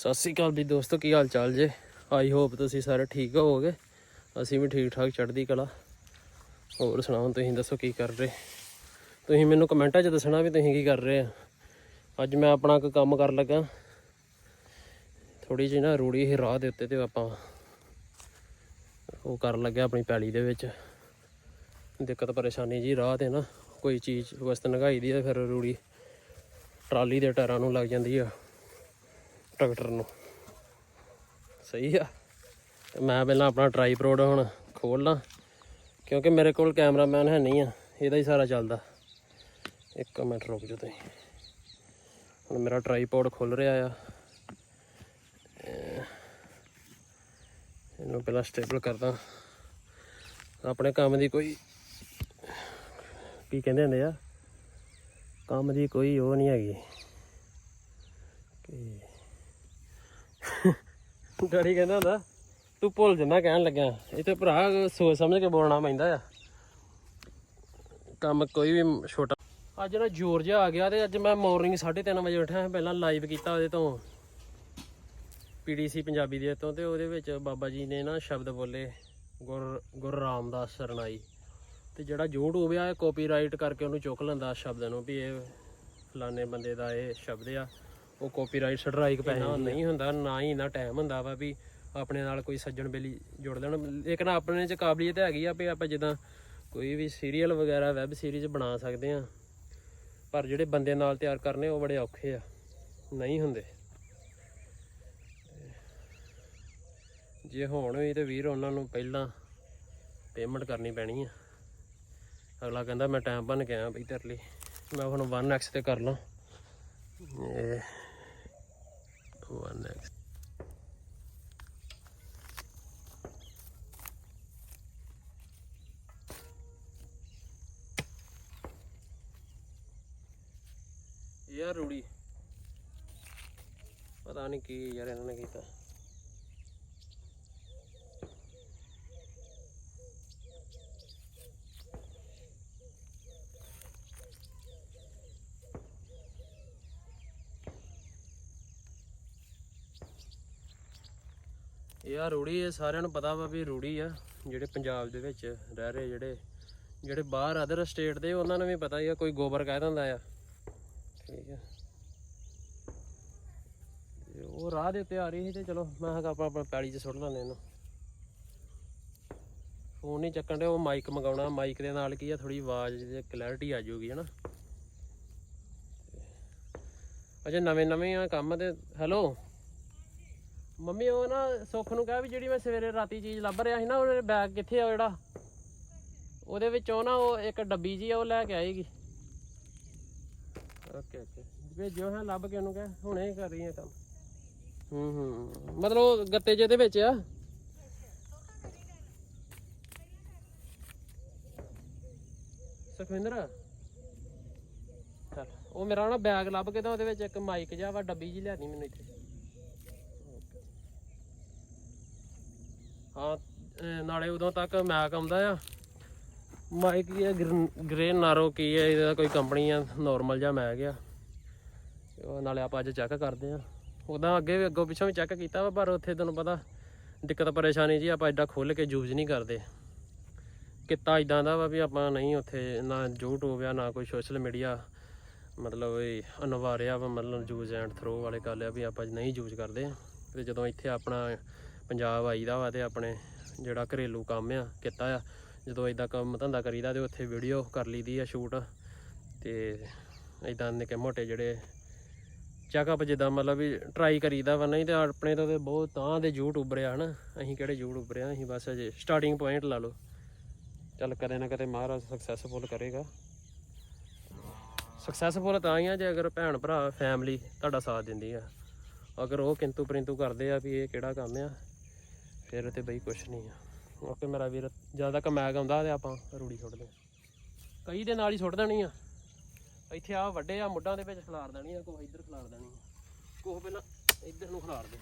ਸਤਿ ਸ਼੍ਰੀ ਅਕਾਲ ਵੀ ਦੋਸਤੋ, ਕੀ ਹਾਲ ਚਾਲ ਜੇ? ਆਈ ਹੋਪ ਤੁਸੀਂ ਸਾਰੇ ਠੀਕ ਹੋਵੋਗੇ। ਅਸੀਂ ਵੀ ਠੀਕ ਠਾਕ ਚੜ੍ਹਦੀ ਕਲਾ। ਹੋਰ ਸੁਣਾਓ, ਤੁਸੀਂ ਦੱਸੋ ਕੀ ਕਰ ਰਹੇ? ਤੁਸੀਂ ਮੈਨੂੰ ਕਮੈਂਟਾਂ 'ਚ ਦੱਸਣਾ ਵੀ ਤੁਸੀਂ ਕੀ ਕਰ ਰਹੇ ਆ। ਅੱਜ ਮੈਂ ਆਪਣਾ ਕੋਈ ਕੰਮ ਕਰਨ ਲੱਗਾ। ਥੋੜੀ ਜਿਹੀ ਨਾ ਰੂੜੀ ਸੀ ਰਾਹ ਦੇ ਉੱਤੇ ਤੇ ਆਪਾਂ ਉਹ ਕਰਨ ਲੱਗਿਆ ਆਪਣੀ ਪੈਲੀ ਦੇ ਵਿੱਚ। ਦਿੱਕਤ ਪਰੇਸ਼ਾਨੀ ਜੀ ਰਾਹ ਤੇ ਨਾ, ਕੋਈ ਚੀਜ਼, ਵਸਤ ਨਗਾਈ ਦੀ ਆ, ਫਿਰ ਰੂੜੀ ਟਰਾਲੀ ਦੇ ਟਾਇਰਾਂ ਨੂੰ ਲੱਗ ਜਾਂਦੀ ਆ। ਟਰੈਕਟਰ ਨੂੰ। ਸਹੀ ਆ। ਤੇ ਮੈਂ ਪਹਿਲਾਂ ਆਪਣਾ ਟਰਾਈਪੋਡ ਹੁਣ ਖੋਲ ਲਾਂ ਕਿਉਂਕਿ ਮੇਰੇ ਕੋਲ ਕੈਮਰਾਮੈਨ ਹੈ ਨਹੀਂ ਆ, ਇਹਦਾ ਹੀ ਸਾਰਾ ਚੱਲਦਾ। ਇੱਕ ਮਿੰਟ ਰੁਕ ਜਾਓ ਤੁਸੀਂ। ਹੁਣ ਮੇਰਾ ਟਰਾਈਪੋਡ ਖੁੱਲ ਰਿਹਾ ਆ। ਇਹਨੂੰ ਪਹਿਲਾਂ ਸਟੇਬਲ ਕਰਦਾ। ਆਪਣੇ ਕੰਮ ਦੀ ਕੋਈ, ਕੀ ਕਹਿੰਦੇ ਹੁੰਦੇ ਆ? ਕੰਮ ਦੀ ਕੋਈ ਉਹ ਨਹੀਂ ਹੈਗੀ। ਕਿ ਡੈਡੀ ਕਹਿੰਦਾ ਹੁੰਦਾ, ਤੂੰ ਭੁੱਲ ਜੰਨਾ ਕਹਿਣ ਲੱਗਿਆ। ਇਹ ਤੇ ਭਰਾ ਸੋਚ ਸਮਝ ਕੇ ਬੋਲਣਾ ਪੈਂਦਾ ਆ। ਕੰਮ ਕੋਈ ਵੀ ਛੋਟਾ ਅੱਜ ਨਾ ਜ਼ੋਰ ਜਿਹਾ ਆ ਗਿਆ ਤੇ ਅੱਜ ਮੈਂ ਮਾਰਨਿੰਗ 3:30 ਵਜੇ ਉੱਠਿਆ, ਪਹਿਲਾਂ ਲਾਈਵ ਕੀਤਾ ਉਹਦੇ ਤੋਂ। ਪੀਡੀਸੀ ਪੰਜਾਬੀ ਦੇ ਤੋਂ ਤੇ ਉਹਦੇ ਵਿੱਚ ਬਾਬਾ ਜੀ ਨੇ ਨਾ ਸ਼ਬਦ ਬੋਲੇ, ਗੁਰ ਗੁਰ ਰਾਮਦਾਸ ਸਰਨਾਈ। ਤੇ ਜਿਹੜਾ YouTube ਆ ਇਹ ਕਾਪੀਰਾਈਟ ਕਰਕੇ ਉਹਨੂੰ ਚੁੱਕ ਲੈਂਦਾ ਸ਼ਬਦ ਨੂੰ ਵੀ ਇਹ ਫਲਾਣੇ ਬੰਦੇ ਦਾ ਇਹ ਸ਼ਬਦ ਆ। ਉਹ ਕਾਪੀਰਾਈਟ ਸਟ੍ਰਾਈਕ ਪੈ ਜਾਂਦਾ ਨਹੀਂ ਹੁੰਦਾ ਨਾ ਹੀ ਨਾ ਟਾਈਮ ਹੁੰਦਾ ਵਾ ਵੀ ਆਪਣੇ ਨਾਲ ਕੋਈ ਸੱਜਣ ਬੇਲੀ ਜੁੜ ਲੈਣ। ਲੇਕਿਨ ਆਪਣੇ ਚ ਕਾਬਲੀਅਤ ਹੈਗੀ ਆ ਵੀ ਆਪਾਂ ਜਿੱਦਾਂ ਕੋਈ ਵੀ ਸੀਰੀਅਲ ਵਗੈਰਾ ਵੈਬ ਸੀਰੀਜ਼ ਬਣਾ ਸਕਦੇ ਆ। ਪਰ ਜਿਹੜੇ ਬੰਦੇ ਨਾਲ ਤਿਆਰ ਕਰਨੇ ਉਹ ਬੜੇ ਔਖੇ ਆ। ਨਹੀਂ ਹੁੰਦੇ। ਜੇ ਹੋਣ ਵੀ ਤੇ ਵੀਰ ਉਹਨਾਂ ਨੂੰ ਪਹਿਲਾਂ ਪੇਮੈਂਟ ਕਰਨੀ ਪੈਣੀ ਆ। ਅਗਲਾ ਕਹਿੰਦਾ ਮੈਂ ਟਾਈਮ ਬਣ ਕੇ ਆਇਆ ਬਈ ਤੇਰੇ ਲਈ। ਮੈਂ ਹੁਣ 1x ਤੇ ਕਰ ਲਾਂ। ਇਹ 1x ਯਾਰ ਰੂੜੀ ਪਤਾ ਨਹੀਂ ਕੀ ਯਾਰ ਇਹਨਾਂ ਨੇ ਕੀਤਾ ਇਹ ਆ ਰੂੜੀ, ਇਹ ਸਾਰਿਆਂ ਨੂੰ ਪਤਾ ਵਾ ਵੀ ਰੂੜੀ ਆ, ਜਿਹੜੇ ਪੰਜਾਬ ਦੇ ਵਿੱਚ ਰਹਿ ਰਹੇ ਜਿਹੜੇ ਜਿਹੜੇ ਬਾਹਰ ਅਦਰ ਸਟੇਟ ਦੇ, ਉਹਨਾਂ ਨੂੰ ਵੀ ਪਤਾ ਹੀ ਆ, ਕੋਈ ਗੋਬਰ ਕਹਿ ਦਿੰਦਾ ਆ। ਠੀਕ ਆ। ਉਹ ਰਾਹ ਦੇ ਉੱਤੇ ਆ ਰਹੀ ਸੀ ਤੇ ਚਲੋ, ਮੈਂ ਕਿਹਾ ਆਪਾਂ ਆਪਣਾ ਪੈਲੀ 'ਚ ਸੁੱਟ ਲੈਂਦੇ ਇਹਨੂੰ। ਫੋਨ ਨਹੀਂ ਚੱਕਣ ਦੇ ਉਹ ਮਾਈਕ ਮੰਗਾਉਣਾ ਮਾਈਕ ਦੇ ਨਾਲ ਕੀ ਆ ਥੋੜੀ ਆਵਾਜ਼ ਦੀ ਕਲੈਰਿਟੀ ਆ ਜਾਊਗੀ, ਹਨਾ। ਅਜੇ ਨਵੇਂ ਨਵੇਂ ਆ ਕੰਮ ਤੇ ਹੈਲੋ ਮੰਮੀ ਉਹ ਨਾ ਸੁੱਖ ਨੂੰ ਕਿਹਾ ਵੀ ਜਿਹੜੀ ਮੈਂ ਸਵੇਰੇ ਰਾਤੀ ਚੀਜ਼ ਲੱਭ ਰਿਹਾ ਸੀ ਨਾ ਉਹਦੇ ਬੈਗ ਕਿੱਥੇ ਆ ਜਿਹੜਾ? ਉਹਦੇ ਵਿੱਚ ਉਹ ਨਾ ਉਹ ਇੱਕ ਡੱਬੀ ਜੀ ਆ ਉਹ ਲੈ ਕੇ ਆਏਗੀ ਓਕੇ ਓਕੇ। ਭੇਜਿਓ ਹਾਂ ਲੱਭ ਕੇ ਉਹਨੂੰ ਕਹਿ ਹੁਣੇ ਹੀ ਕਰ ਰਹੀ ਆ ਕੰਮ। ਹੂੰ ਹੂੰ। ਮਤਲਬ ਉਹ ਗੱਤੇ ਜਿਹੇ ਦੇ ਵਿੱਚ ਆ? ਸੁਖਵਿੰਦਰ? ਚੱਲ ਉਹ ਮੇਰਾ ਨਾ ਬੈਗ ਲੱਭ ਕੇ ਤਾਂ ਉਹਦੇ ਵਿੱਚ ਇੱਕ ਮਾਈਕ ਜਿਹਾ ਵਾ ਡੱਬੀ ਜੀ ਲਿਆਣੀ ਮੈਨੂੰ ਇੱਥੇ। ਹਾਂ ਨਾਲੇ ਉਦੋਂ ਤੱਕ ਮੈਕ ਆਉਂਦਾ ਆ। ਮਾਈਕ ਕੀ ਹੈ ਗ੍ਰੇ ਨਾਰੋ ਕੀ ਹੈ ਇਹਦਾ ਕੋਈ ਕੰਪਨੀ ਆ ਨਾਰਮਲ ਜਿਹਾ ਮੈਕ ਆ। ਨਾਲੇ ਆਪਾਂ ਅੱਜ ਚੈੱਕ ਕਰਦੇ ਆ। ਉਦਾਂ ਅੱਗੇ ਵੀ, ਅੱਗੋਂ ਪਿੱਛੋਂ ਵੀ ਚੈੱਕ ਕੀਤਾ ਵਾ, ਪਰ ਉੱਥੇ ਤੁਹਾਨੂੰ ਪਤਾ ਦਿੱਕਤ ਪਰੇਸ਼ਾਨੀ ਜੀ, ਆਪਾਂ ਐਡਾ ਖੁੱਲ ਕੇ ਯੂਜ਼ ਨਹੀਂ ਕਰਦੇ। ਕਿੱਤਾ ਇਦਾਂ ਦਾ ਵਾ ਵੀ ਆਪਾਂ ਨਹੀਂ ਉੱਥੇ ਨਾ YouTube ਆ, ਨਾ ਕੋਈ ਸੋਸ਼ਲ ਮੀਡੀਆ ਮਤਲਬ ਇਹ ਅਨਵਾਰਿਆ ਵਾ, ਮਤਲਬ ਯੂਜ਼ ਐਂਡ ਥਰੋ ਵਾਲੇ ਗੱਲ ਆ ਵੀ ਆਪਾਂ ਨਹੀਂ ਯੂਜ਼ ਕਰਦੇ। ਤੇ ਜਦੋਂ ਇੱਥੇ ਆਪਣਾ ਪੰਜਾਬ ਆਈਦਾ ਵਾ ਤੇ ਆਪਣੇ ਜਿਹੜਾ ਘਰੇਲੂ ਕੰਮ ਆ, ਕੀਤਾ ਆ। ਜਦੋਂ ਇਦਾਂ ਕੰਮ ਧੰਦਾ ਕਰੀਦਾ ਤੇ ਉੱਥੇ ਵੀਡੀਓ ਕਰ ਲਈਦੀ ਆ ਸ਼ੂਟ ਤੇ ਇਦਾਂ ਨਿੱਕੇ ਮੋਟੇ ਜਿਹੜੇ ਚੈੱਕਅਪ ਜਿੱਦਾਂ ਮਤਲਬ ਵੀ ਟਰਾਈ ਕਰੀਦਾ ਵਾ, ਨਹੀਂ ਤੇ ਆਪਣੇ ਤੋਂ ਤੇ ਬਹੁਤ ਤਾਂ ਦੇ ਯੂਟਿਊਬਰ ਆ ਹਨਾ। ਅਸੀਂ ਕਿਹੜੇ ਯੂਟਿਊਬਰ ਆ ਅਸੀਂ ਬਸ ਅਜੇ ਸਟਾਰਟਿੰਗ ਪੁਆਇੰਟ ਲਾ ਲਓ। ਚੱਲ ਕਦੇ ਨਾ ਕਦੇ ਮਹਾਰਾਜ ਸਕਸੈਸਫੁਲ ਕਰੇਗਾ। ਸਕਸੈਸਫੁਲ ਤਾਂ ਹੀ ਆ ਜੇ ਅਗਰ ਭੈਣ ਭਰਾ ਫੈਮਿਲੀ ਤੁਹਾਡਾ ਸਾਥ ਦਿੰਦੀ ਆ। ਅਗਰ ਉਹ ਕਿੰਤੂ ਪਰਿੰਤੂ ਕਰਦੇ ਆ ਵੀ ਇਹ ਕਿਹੜਾ ਕੰਮ ਆ ਫਿਰ ਤੇ ਬਈ ਕੁਛ ਨਹੀਂ ਆ। ਓਕੇ ਮੇਰਾ ਵੀਰ ਜਦੋਂ ਤੱਕ ਮੈਗ ਆਉਂਦਾ ਤੇ ਆਪਾਂ ਰੂੜੀ ਸੁੱਟਦੇ ਆ। ਕਈ ਦੇ ਨਾਲ ਹੀ ਸੁੱਟ ਦੇਣੀ ਆ। ਇੱਥੇ ਆ ਵੱਡੇ ਆ ਮੁੱਢਾਂ ਦੇ ਵਿੱਚ ਖਿਲਾਰ ਦੇਣੀ ਆ, ਕੋਹ ਇੱਧਰ ਖਿਲਾਰ ਦੇਣੀ ਆ। ਕੋਹ ਪਹਿਲਾਂ ਇੱਧਰ ਨੂੰ ਖਿਲਾਰ ਦੇ।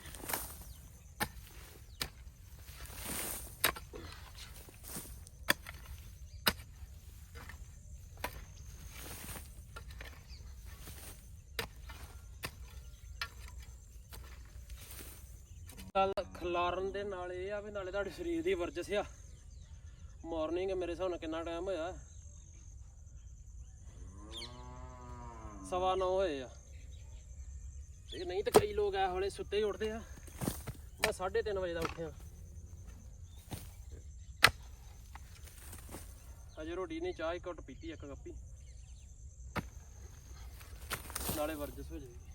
ਖਲਾਰਨ ਦੇ ਨਾਲ ਇਹ ਆ ਵੀ ਨਾਲੇ ਤੁਹਾਡੇ ਸਰੀਰ ਦੀ ਵਰਜਿਸ਼ ਆ। ਮਾਰਨਿੰਗ ਮੇਰੇ ਹਿਸਾਬ ਨਾਲ ਕਿੰਨਾ ਟਾਈਮ ਹੋਇਆ? ਸਵਾ ਨੌ ਹੋਏ ਆ। ਤੇ ਨਹੀਂ ਤਾਂ ਕਈ ਲੋਕ ਐ ਹੌਲੇ ਸੁੱਤੇ ਹੀ ਉੱਠਦੇ ਆ। ਮੈਂ 3:30 ਵਜੇ ਦਾ ਉੱਠਿਆ। ਅਜੇ ਰੋਟੀ ਨਹੀਂ, ਚਾਹ ਇੱਕ ਘੁੱਟ ਪੀਤੀ, ਇੱਕ ਕੱਪੀ ਨਾਲੇ ਵਰਜਿਸ਼ ਹੋ ਜਾਏਗੀ।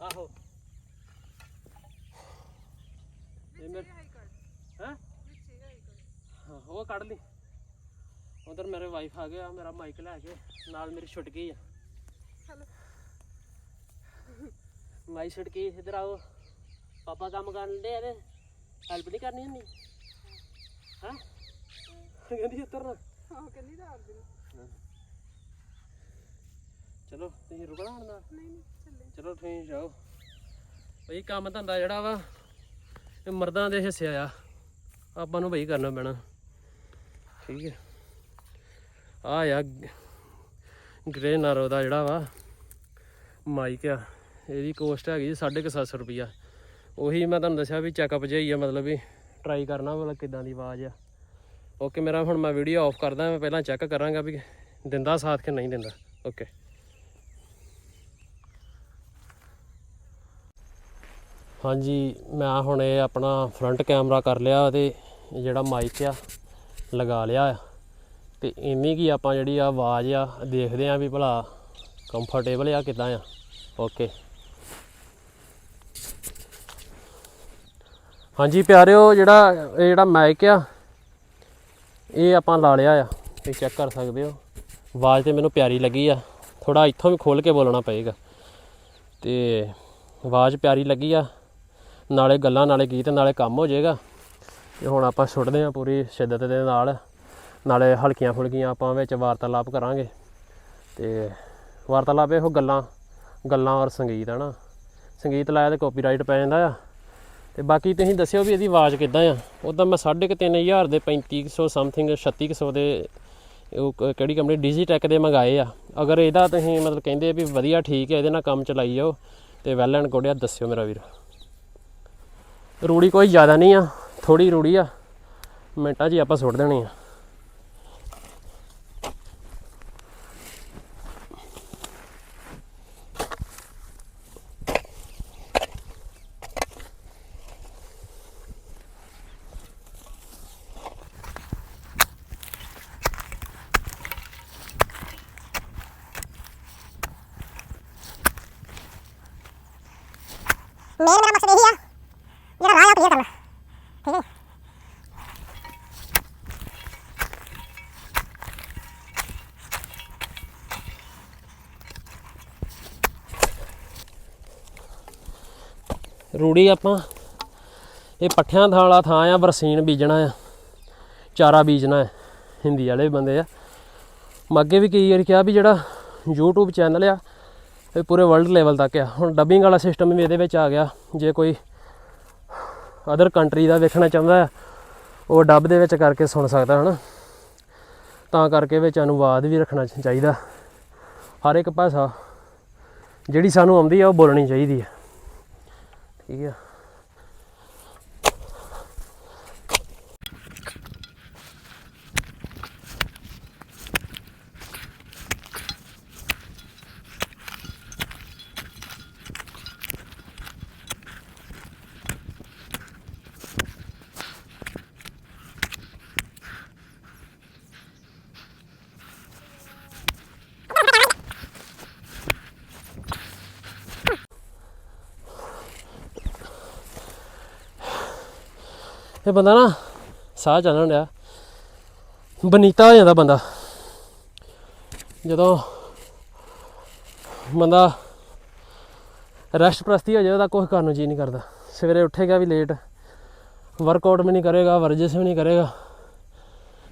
ਆਹੋ। ਇਹ ਵਿੱਚ ਮੇਰੇ ਹੀ ਹਾਈ ਕਰ। ਹੈ? ਵਿੱਚ ਹੀ ਹਾਈ ਕਰ। ਹਾਂ, ਉਹ ਕੱਢ ਲਈ। ਉਧਰ ਮੇਰੇ ਵਾਈਫ ਆ ਗਿਆ ਮੇਰਾ ਮਾਈਕ ਲੈ ਕੇ ਨਾਲ ਮੇਰੀ ਛੁਟਕੀ ਆ। ਚਲੋ ਮਾਈ ਛੁਟਕੀ ਇਧਰ ਆਓ। ਪਾਪਾ ਕੰਮ ਕਰਨ ਦੇ ਇਹਦੇ ਹੈਲਪ ਨਹੀਂ ਕਰਨੀ ਹੁੰਦੀ? ਹਾਂ? ਕਹਿੰਦੀ ਉੱਤਰ ਨਾ। ਹਾਂ ਕਹਿੰਦੀ ਤਾਂ ਆਪ ਚਲੋ ਤੁਸੀਂ ਰੁਕਣਾ ਹੁਣ ਨਾਲ? ਨਹੀਂ ਨਹੀਂ। ਚੱਲੇ ਚਲੋ ਤੁਸੀਂ ਜਾਓ। ਬਈ ਕੰਮ ਧੰਦਾ ਜਿਹੜਾ ਵਾ, ਇਹ ਮਰਦਾਂ ਦੇ ਹਿੱਸੇ ਆ। ਆਪਾਂ ਨੂੰ ਬਈ ਕਰਨਾ ਪੈਣਾ। ਠੀਕ ਹੈ। ਆ ਆ ਗ੍ਰੇ ਨਾਰੋ ਦਾ ਜਿਹੜਾ ਵਾ, ਮਾਈਕ ਆ। ਇਹਦੀ ਕੋਸਟ ਹੈਗੀ 750 ਰੁਪਿਆ ਉਹੀ ਮੈਂ ਤੁਹਾਨੂੰ ਦੱਸਿਆ ਵੀ ਚੈੱਕਅਪ ਜਿਹਾ ਆ, ਮਤਲਬ ਵੀ ਟਰਾਈ ਕਰਨਾ ਮਤਲਬ ਕਿਦਾਂ ਦੀ ਆਵਾਜ਼ ਆ। ਓਕੇ ਮੇਰਾ ਹੁਣ ਮੈਂ ਵੀਡੀਓ ਆਫ ਕਰਦਾ, ਮੈਂ ਪਹਿਲਾਂ ਚੈੱਕ ਕਰਾਂਗਾ ਵੀ ਦਿੰਦਾ ਸਾਥ ਕਿ ਨਹੀਂ ਦਿੰਦਾ। ਓਕੇ ਹਾਂਜੀ, ਮੈਂ ਹੁਣ ਇਹ ਆਪਣਾ ਫਰੰਟ ਕੈਮਰਾ ਕਰ ਲਿਆ ਤੇ ਜਿਹੜਾ ਮਾਈਕ ਆ, ਲਗਾ ਲਿਆ ਆ। ਤੇ ਇੰਨੀ ਕੀ ਆਪਾਂ ਜਿਹੜੀ ਆ ਆਵਾਜ਼ ਆ, ਦੇਖਦੇ ਆ ਵੀ ਭਲਾ ਕੰਫਰਟੇਬਲ ਆ ਕਿਦਾਂ ਆ। ਓਕੇ ਹਾਂਜੀ, ਪਿਆਰਿਓ, ਜਿਹੜਾ, ਇਹ ਜਿਹੜਾ ਮਾਈਕ ਆ, ਇਹ ਆਪਾਂ ਲਾ ਲਿਆ ਆ। ਤੁਸੀਂ ਚੈੱਕ ਕਰ ਸਕਦੇ ਹੋ। ਆਵਾਜ਼ ਤੇ ਮੈਨੂੰ ਪਿਆਰੀ ਲੱਗੀ ਆ। ਥੋੜਾ ਇੱਥੋਂ ਵੀ ਖੋਲ ਕੇ ਬੋਲਣਾ ਪਏਗਾ। ਤੇ ਆਵਾਜ਼ ਪਿਆਰੀ ਲੱਗੀ ਆ। ਨਾਲੇ ਗੱਲਾਂ, ਨਾਲੇ ਗੀਤ, ਨਾਲੇ ਕੰਮ ਹੋ ਜਾਏਗਾ। ਤੇ ਹੁਣ ਆਪਾਂ ਛੁੱਟਦੇ ਆ ਪੂਰੀ ਸ਼ਿੱਦਤ ਦੇ ਨਾਲ। ਨਾਲੇ ਹਲਕੀਆਂ ਫੁਲਕੀਆਂ ਆਪਾਂ ਵਿੱਚ ਵਾਰਤਾਲਾਪ ਕਰਾਂਗੇ। ਤੇ ਵਾਰਤਾਲਾਪ ਇਹੋ ਗੱਲਾਂ ਗੱਲਾਂ ਔਰ ਸੰਗੀਤ, ਹੈ ਨਾ? ਸੰਗੀਤ ਲਾਇਆ ਤੇ ਕਾਪੀਰਾਈਟ ਪੈ ਜਾਂਦਾ ਆ। ਤੇ ਬਾਕੀ ਤੁਸੀਂ ਦੱਸਿਓ ਵੀ ਇਹਦੀ ਆਵਾਜ਼ ਕਿੱਦਾਂ ਆ? ਉਦਾਂ ਮੈਂ 3500 ਦੇ 3500 ਸਮਥਿੰਗ 3600 ਦੇ ਉਹ ਕਿਹੜੀ ਕੰਪਨੀ ਡਿਜੀਟੈਕ ਦੇ ਮੰਗਾਏ ਆ। ਅਗਰ ਇਹਦਾ ਤੁਸੀਂ ਮਤਲਬ ਕਹਿੰਦੇ ਵੀ ਵਧੀਆ ਠੀਕ ਹੈ ਇਹਦੇ ਨਾਲ ਕੰਮ ਚਲਾਈ ਜਾਓ, ਤੇ ਵੈਲ ਐਂਡ ਗੁੱਡ ਆ, ਦੱਸਿਓ ਮੇਰਾ ਵੀਰ। ਰੂੜੀ ਕੋਈ ਜ਼ਿਆਦਾ ਨਹੀਂ ਆ ਥੋੜੀ ਰੂੜੀ ਆ। ਮਿੰਟਾਂ 'ਚ ਹੀ ਆਪਾਂ ਸੁੱਟ ਦੇਣੀ ਆ ਮੇਨ ਮੇਰਾ ਮਕਸਦ ਇਹੀ ਆ ਜਿਹੜਾ ਰਾਹ ਆ ਕਲੀਅਰ ਕਰਨਾ ਠੀਕ ਹੈ ਰੂੜੀ ਆਪਾਂ। ਇਹ ਪੱਠਿਆਂ ਥਾਂ ਵਾਲਾ ਥਾਂ ਆ, ਬਰਸੀਨ ਬੀਜਣਾ ਆ। ਚਾਰਾ ਬੀਜਣਾ ਹੈ ਹਿੰਦੀ ਵਾਲੇ ਵੀ ਬੰਦੇ ਆ। ਮੈਂ ਵੀ ਕਈ ਵਾਰੀ ਕਿਹਾ ਵੀ ਜਿਹੜਾ YouTube ਚੈਨਲ ਆ, ਇਹ ਪੂਰੇ ਵਰਲਡ ਲੈਵਲ ਤੱਕ ਆ। ਹੁਣ ਡੱਬਿੰਗ ਵਾਲਾ ਸਿਸਟਮ ਵੀ ਇਹਦੇ ਵਿੱਚ ਆ ਗਿਆ। ਜੇ ਕੋਈ ਅਦਰ ਕੰਟਰੀ ਦਾ ਵੇਖਣਾ ਚਾਹੁੰਦਾ ਉਹ ਡੱਬ ਦੇ ਵਿੱਚ ਕਰਕੇ ਸੁਣ ਸਕਦਾ, ਹਨਾ? ਤਾਂ ਕਰਕੇ ਵਿੱਚ ਅਨੁਵਾਦ ਵੀ ਰੱਖਣਾ ਚਾਹੀਦਾ। ਹਰ ਇੱਕ ਭਾਸ਼ਾ ਜਿਹੜੀ ਸਾਨੂੰ ਆਉਂਦੀ ਆ, ਉਹ ਬੋਲਣੀ ਚਾਹੀਦੀ ਆ। ਠੀਕ ਆ? ਤੇ ਬੰਦਾ ਨਾ ਸਾਹ ਚੱਲਣ ਡਿਆ। ਬਨੀਤਾ ਹੋ ਜਾਂਦਾ ਬੰਦਾ। ਜਦੋਂ ਬੰਦਾ ਰੈਸਟ ਪ੍ਰਸਤੀ ਹੋ ਜਾਏ, ਉਹਦਾ ਕੁਝ ਕਰਨ ਨੂੰ ਜੀ ਨਹੀਂ ਕਰਦਾ। ਸਵੇਰੇ ਉੱਠੇਗਾ ਵੀ ਲੇਟ ਵਰਕਆਊਟ ਵੀ ਨਹੀਂ ਕਰੇਗਾ, ਵਰਜਿਸ਼ ਵੀ ਨਹੀਂ ਕਰੇਗਾ।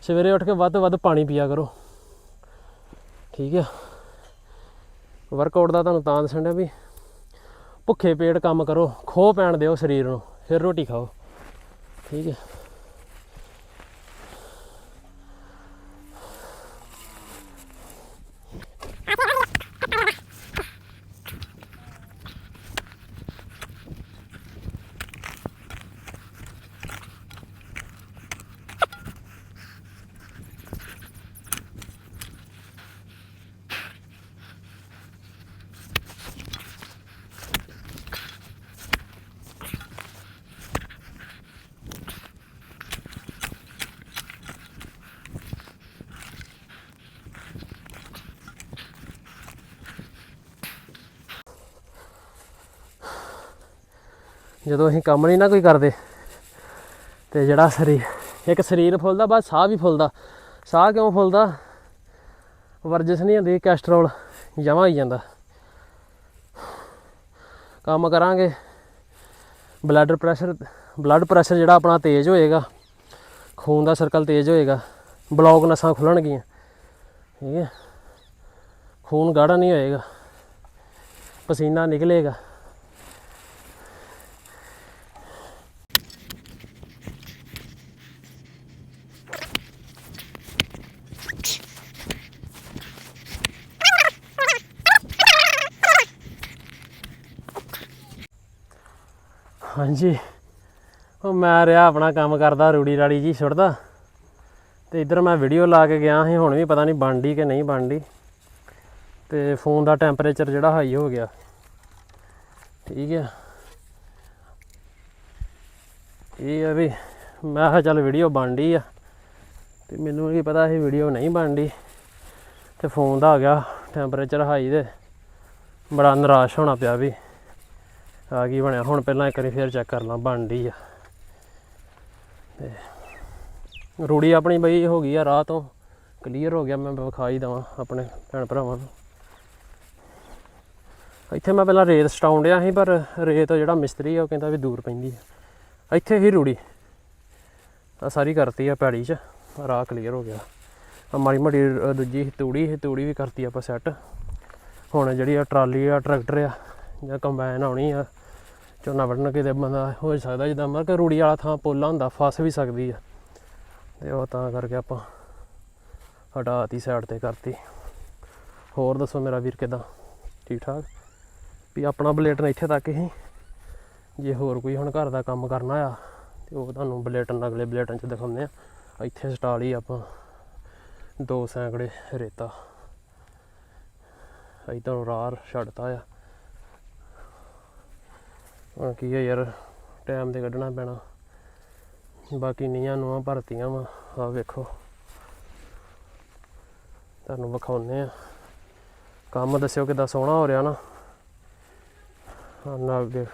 ਸਵੇਰੇ ਉੱਠ ਕੇ ਵੱਧ ਤੋਂ ਵੱਧ ਪਾਣੀ ਪੀਆ ਕਰੋ। ਠੀਕ ਆ। ਵਰਕਆਊਟ ਦਾ ਤੁਹਾਨੂੰ ਤਾਂ ਦੱਸਣ ਡਿਆ ਵੀ ਭੁੱਖੇ ਪੇਟ ਕੰਮ ਕਰੋ, ਖੋਹ ਪੈਣ ਦਿਓ ਸਰੀਰ ਨੂੰ, ਫਿਰ ਰੋਟੀ ਖਾਓ। ਠੀਕ ਹੈ ਜਦੋਂ ਅਸੀਂ ਕੰਮ ਨਹੀਂ ਨਾ ਕੋਈ ਕਰਦੇ, ਤੇ ਜਿਹੜਾ ਸਰੀਰ, ਇੱਕ ਸਰੀਰ ਫੁੱਲਦਾ ਬਸ ਸਾਹ ਵੀ ਫੁੱਲਦਾ। ਸਾਹ ਕਿਉਂ ਫੁੱਲਦਾ? ਵਰਜਿਸ਼ ਨਹੀਂ ਹੁੰਦੀ ਕੈਸਟਰੋਲ ਜਮਾ ਹੀ ਜਾਂਦਾ। ਕੰਮ ਕਰਾਂਗੇ। ਬਲੱਡ ਪ੍ਰੈਸ਼ਰ ਬਲੱਡ ਪ੍ਰੈਸ਼ਰ ਜਿਹੜਾ ਆਪਣਾ ਤੇਜ਼ ਹੋਏਗਾ, ਖੂਨ ਦਾ ਸਰਕਲ ਤੇਜ਼ ਹੋਏਗਾ ਬਲੌਕ ਨਸਾਂ ਖੁੱਲਣਗੀਆਂ, ਠੀਕ ਹੈ? ਖੂਨ ਗਾੜਾ ਨਹੀਂ ਹੋਏਗਾ, ਪਸੀਨਾ ਨਿਕਲੇਗਾ। ਹਾਂਜੀ। ਉਹ ਮੈਂ ਰਿਹਾ ਆਪਣਾ ਕੰਮ ਕਰਦਾ, ਰੂੜੀ ਰਾੜੀ ਜੀ ਛੁੱਟਦਾ। ਤੇ ਇੱਧਰ ਮੈਂ ਵੀਡੀਓ ਲਾ ਕੇ ਗਿਆ ਸੀ, ਹੁਣ ਵੀ ਪਤਾ ਨਹੀਂ ਬਣਦੀ ਕਿ ਨਹੀਂ ਬਣਦੀ। ਤੇ ਫੋਨ ਦਾ ਟੈਂਪਰੇਚਰ ਜਿਹੜਾ ਹਾਈ ਹੋ ਗਿਆ। ਠੀਕ ਹੈ ਇਹ ਆ ਵੀ ਮੈਂ ਕਿਹਾ ਚੱਲ ਵੀਡੀਓ ਬਣਦੀ ਆ। ਤੇ ਮੈਨੂੰ ਕੀ ਪਤਾ ਇਹ ਵੀਡੀਓ ਨਹੀਂ ਬਣਦੀ। ਤੇ ਫੋਨ ਦਾ ਆ ਗਿਆ ਟੈਂਪਰੇਚਰ ਹਾਈ ਦੇ। ਬੜਾ ਨਿਰਾਸ਼ ਹੋਣਾ ਪਿਆ ਵੀ। ਆ ਕੀ ਬਣਿਆ? ਹੁਣ ਪਹਿਲਾਂ ਇੱਕ ਵਾਰੀ ਫੇਰ ਚੈੱਕ ਕਰ ਲਾਂ ਬਣਦੀ ਆ। ਤੇ ਰੂੜੀ ਆਪਣੀ ਬਈ ਹੋ ਗਈ ਆ ਰਾਹ ਤੋਂ। ਕਲੀਅਰ ਹੋ ਗਿਆ, ਮੈਂ ਵਿਖਾ ਹੀ ਦਵਾਂ ਆਪਣੇ ਭੈਣ ਭਰਾਵਾਂ ਨੂੰ। ਇੱਥੇ ਮੈਂ ਪਹਿਲਾਂ ਰੇਤ ਸਟਾਉਣ ਡਿਆ ਸੀ, ਪਰ ਰੇਤ ਜਿਹੜਾ ਮਿਸਤਰੀ ਆ, ਉਹ ਕਹਿੰਦਾ ਵੀ ਦੂਰ ਪੈਂਦੀ ਆ। ਇੱਥੇ ਹੀ ਰੂੜੀ। ਆ ਸਾਰੀ ਕਰਤੀ ਆ ਪੈੜੀ 'ਚ, ਰਾਹ ਕਲੀਅਰ ਹੋ ਗਿਆ। ਆ ਮਾੜੀ ਮੋਟੀ ਦੂਜੀ ਤੂੜੀ ਸੀ ਤੂੜੀ ਵੀ ਕਰਤੀ ਆਪਾਂ ਸੈੱਟ ਹੁਣ ਜਿਹੜੀ ਆ ਟਰਾਲੀ ਆ, ਟਰੈਕਟਰ ਆ, ਜਾਂ ਕੰਬਾਈਨ ਆਉਣੀ ਆ। ਝੋਨਾ ਵੱਢਣ ਕਿਤੇ ਬੰਦਾ ਹੋ ਸਕਦਾ, ਜਿੱਦਾਂ ਮਤਲਬ ਕਿ ਰੂੜੀ ਵਾਲਾ ਥਾਂ ਪੋਲਾ ਹੁੰਦਾ, ਫਸ ਵੀ ਸਕਦੀ ਆ। ਤੇ ਉਹ ਤਾਂ ਕਰਕੇ ਆਪਾਂ ਹਟਾਤੀ ਸਾਈਡ ਤੇ ਕਰਤੀ। ਹੋਰ ਦੱਸੋ ਮੇਰਾ ਵੀਰ ਕਿਦਾਂ? ਠੀਕ ਠਾਕ ਵੀ ਆਪਣਾ ਬਲੇਟਨ ਇੱਥੇ ਤੱਕ ਹੀ। ਜੇ ਹੋਰ ਕੋਈ ਹੁਣ ਘਰ ਦਾ ਕੰਮ ਕਰਨਾ ਆ, ਤੇ ਉਹ ਤੁਹਾਨੂੰ ਬਲੇਟਨ ਅਗਲੇ ਬਲੇਟਨ ਚ ਦਿਖਾਉਂਦੇ ਆ। ਇੱਥੇ ਸਟਾ ਲਈ ਆਪਾਂ ਦੋ ਸੈਂਕੜੇ ਰੇਤਾ। ਇੱਧਰੋਂ ਰਾਹ ਛੱਡਤਾ ਆ। ਹੁਣ ਕੀ ਹੈ ਯਾਰ ਟਾਈਮ ਤੇ ਕੱਢਣਾ ਪੈਣਾ। ਬਾਕੀ ਨੀਆਂ ਨੂੰ ਭਰਤੀਆਂ ਵਾ ਆ ਵੇਖੋ। ਤੁਹਾਨੂੰ ਵਿਖਾਉਨੇ ਆ ਕੰਮ ਦੱਸਿਓ ਕਿਦਾਂ ਸੋਹਣਾ ਹੋ ਰਿਹਾ ਨਾ। ਨਾਲ ਦੇ,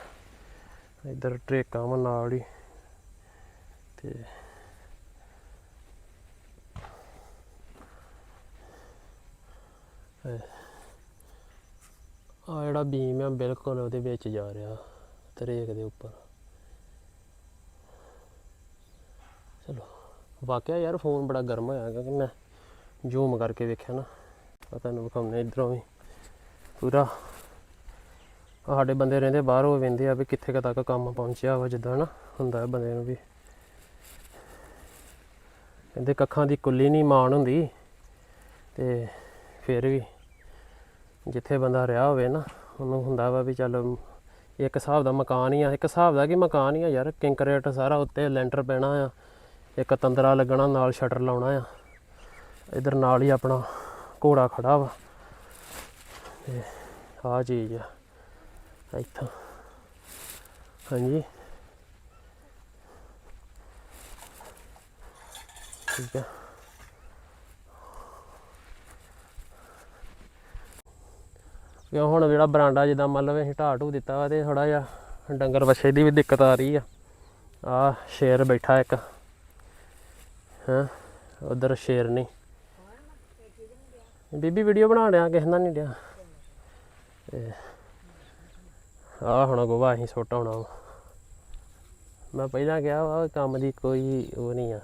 ਇੱਧਰ ਟਰੇਕਾਂ ਵਾ ਨਾਲ ਹੀ। ਤੇ ਆ ਜਿਹੜਾ ਬੀਮ ਆ, ਬਿਲਕੁਲ ਉਹਦੇ ਵਿੱਚ ਜਾ ਰਿਹਾ। ਤਰੇਕ ਦੇ ਉੱਪਰ। ਚਲੋ, ਵਾਕਿਆ ਯਾਰ ਫੋਨ ਬੜਾ ਗਰਮ ਹੋਇਆ ਕਿਉਂਕਿ ਮੈਂ ਜ਼ੂਮ ਕਰਕੇ ਵੇਖਿਆ ਨਾ ਆ ਤੁਹਾਨੂੰ ਵਿਖਾਉਂਦੇ ਇਧਰੋਂ ਵੀ। ਪੂਰਾ ਸਾਡੇ ਬੰਦੇ ਰਹਿੰਦੇ ਬਾਹਰ, ਉਹ ਵੇਂਦੇ ਆ ਵੀ ਕਿੱਥੇ ਕੁ ਤੱਕ ਕੰਮ ਪਹੁੰਚਿਆ ਵਾ, ਜਿੱਦਾਂ ਨਾ ਹੁੰਦਾ ਹੈ ਬੰਦੇ ਨੂੰ ਵੀ। ਕਹਿੰਦੇ ਕੱਖਾਂ ਦੀ ਕੁੱਲੀ ਨਹੀਂ ਮਾਣ ਹੁੰਦੀ ਤੇ ਫਿਰ ਵੀ ਜਿੱਥੇ ਬੰਦਾ ਰਿਹਾ ਹੋਵੇ ਨਾ, ਉਹਨੂੰ ਹੁੰਦਾ ਵਾ ਵੀ ਚੱਲ ਇੱਕ ਹਿਸਾਬ ਦਾ ਮਕਾਨ ਹੀ ਆ, ਇੱਕ ਹਿਸਾਬ ਦਾ ਕਿ ਮਕਾਨ ਹੀ ਆ ਯਾਰ ਕੰਕਰੀਟ ਸਾਰਾ ਉੱਤੇ ਲੈਂਟਰ ਪੈਣਾ ਆ, ਇੱਕ ਤੰਦਰਾ ਲੱਗਣਾ, ਨਾਲ ਸ਼ਟਰ ਲਾਉਣਾ ਆ, ਇਧਰ ਨਾਲ ਹੀ ਆਪਣਾ ਘੋੜਾ ਖੜਾ ਵਾ, ਤੇ ਆਹ ਚੀਜ਼ ਆ, ਇੱਥੋਂ, ਹਾਂਜੀ। ਠੀਕ ਆ। ਕਿਉਂ ਹੁਣ ਜਿਹੜਾ ਬਰਾਂਡਾ ਜਿੱਦਾਂ ਮੰਨ ਲਵੇ ਅਸੀਂ ਢਾਹ ਢੂ ਦਿੱਤਾ ਵਾ ਤੇ ਥੋੜਾ ਜਿਹਾ ਡੰਗਰ ਵੱਛੇ ਦੀ ਵੀ ਦਿੱਕਤ ਆ ਰਹੀ ਆ। ਆ ਸ਼ੇਰ ਬੈਠਾ ਇੱਕ। ਹਾਂ? ਉਧਰ ਸ਼ੇਰ ਨਹੀਂ। ਬੀਬੀ ਵੀਡੀਓ ਬਣਾ ਰਿਹਾ ਕਿਸੇ ਦਾ ਨਹੀਂ ਡਿਆ। ਆ ਹੁਣ ਗੋਵਾ ਅਸੀਂ ਛੋਟਾ ਹੋਣਾ ਵਾ। ਮੈਂ ਪਹਿਲਾਂ ਕਿਹਾ ਵਾ ਕੰਮ ਦੀ ਕੋਈ ਉਹ ਨਹੀਂ ਆ,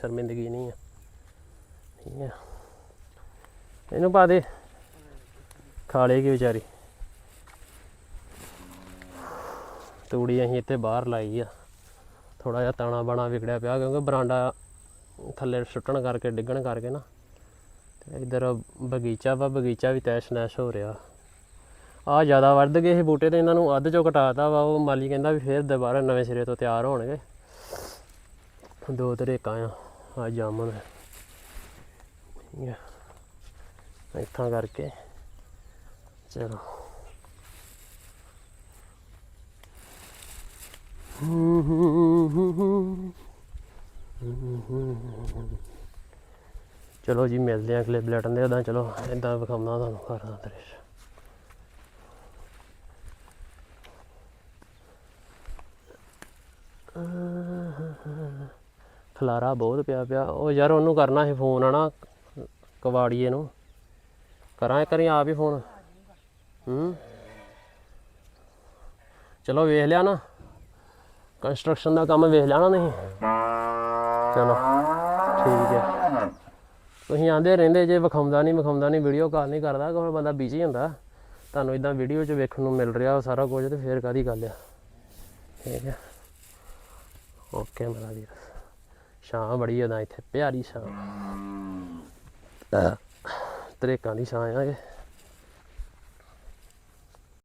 ਸ਼ਰਮਿੰਦਗੀ ਨਹੀਂ ਆ। ਠੀਕ ਆ। ਇਹਨੂੰ ਪਾ ਦੇ। ਖਾ ਲੇਗੀ ਵਿਚਾਰੀ? ਤੂੜੀ ਅਸੀਂ ਇੱਥੇ ਬਾਹਰ ਲਾਈ ਆ। ਥੋੜਾ ਜਿਹਾ ਤਾਣਾ ਬਾਣਾ ਵਿਗੜਿਆ ਪਿਆ ਕਿਉਂਕਿ ਬਰਾਂਡਾ ਥੱਲੇ ਸੁੱਟਣ ਕਰਕੇ, ਡਿੱਗਣ ਕਰਕੇ ਨਾ। ਤੇ ਇਧਰ ਬਗੀਚਾ ਵਾ, ਬਗੀਚਾ ਵੀ ਤੈਸ਼ ਨੈਸ਼ ਹੋ ਰਿਹਾ। ਆ ਜ਼ਿਆਦਾ ਵੱਧ ਗਏ ਇਹ ਬੂਟੇ ਤੇ ਇਹਨਾਂ ਨੂੰ ਅੱਧ ਚੋਂ ਕਟਾਤਾ ਵਾ। ਉਹ ਮਾਲੀ ਕਹਿੰਦਾ ਵੀ ਫੇਰ ਦੁਬਾਰਾ ਨਵੇਂ ਸਿਰੇ ਤੋਂ ਤਿਆਰ ਹੋਣਗੇ। ਦੋ ਤਰੇਕਾਂ ਆ ਆ ਜਾਮਨ ਠੀਕ ਆ। ਇੱਥਾਂ ਕਰਕੇ ਚਲੋ ਚਲੋ ਜੀ, ਮਿਲਦੇ ਆ ਅਗਲੇ ਬਲੇਟਨ ਦੇ ਉਦਾਂ ਚਲੋ ਇਦਾਂ ਵਿਖਾਉਣਾ ਤੁਹਾਨੂੰ ਘਰ ਦਾ ਦ੍ਰਿਸ਼। ਖਲਾਰਾ ਬਹੁਤ ਪਿਆ ਪਿਆ। ਉਹ ਯਾਰ, ਉਹਨੂੰ ਕਰਨਾ ਸੀ ਫੋਨ ਆਣਾ ਕਵਾੜੀਏ ਨੂੰ। ਕਰਾਂ ਕਰੀ ਆਪ ਹੀ ਫੋਨ? ਹੂੰ। ਚਲੋ ਵੇਖ ਲਿਆ ਨਾ। ਕੰਸਟਰਕਸ਼ਨ ਦਾ ਕੰਮ ਵੇਖ ਲਿਆ ਨਾ ਨਹੀਂ ਚਲੋ ਠੀਕ ਹੈ। ਤੁਸੀਂ ਆਂਦੇ ਰਹਿੰਦੇ ਜੇ ਵਿਖਾਉਂਦਾ ਨਹੀਂ ਵਿਖਾਉਂਦਾ ਨਹੀਂ ਵੀਡੀਓ ਕਾਲ ਨਹੀਂ ਕਰਦਾ ਕੋਈ ਬੰਦਾ ਬਿਜ਼ੀ ਹੁੰਦਾ। ਤੁਹਾਨੂੰ ਇਦਾਂ ਵੀਡੀਓ 'ਚ ਵੇਖਣ ਨੂੰ ਮਿਲ ਰਿਹਾ ਸਾਰਾ ਕੁਝ ਤੇ ਫੇਰ ਕਾਦੀ ਗੱਲ ਆ। ਠੀਕ ਹੈ। ਓਕੇ ਮੇਰਾ ਵੀਰ। ਛਾਂ ਬੜੀ ਉਹਦਾ ਇੱਥੇ ਪਿਆਰੀ ਛਾਂ। ਤਰੇਕਾਂ ਦੀ ਛਾਂ ਆ ਇਹ।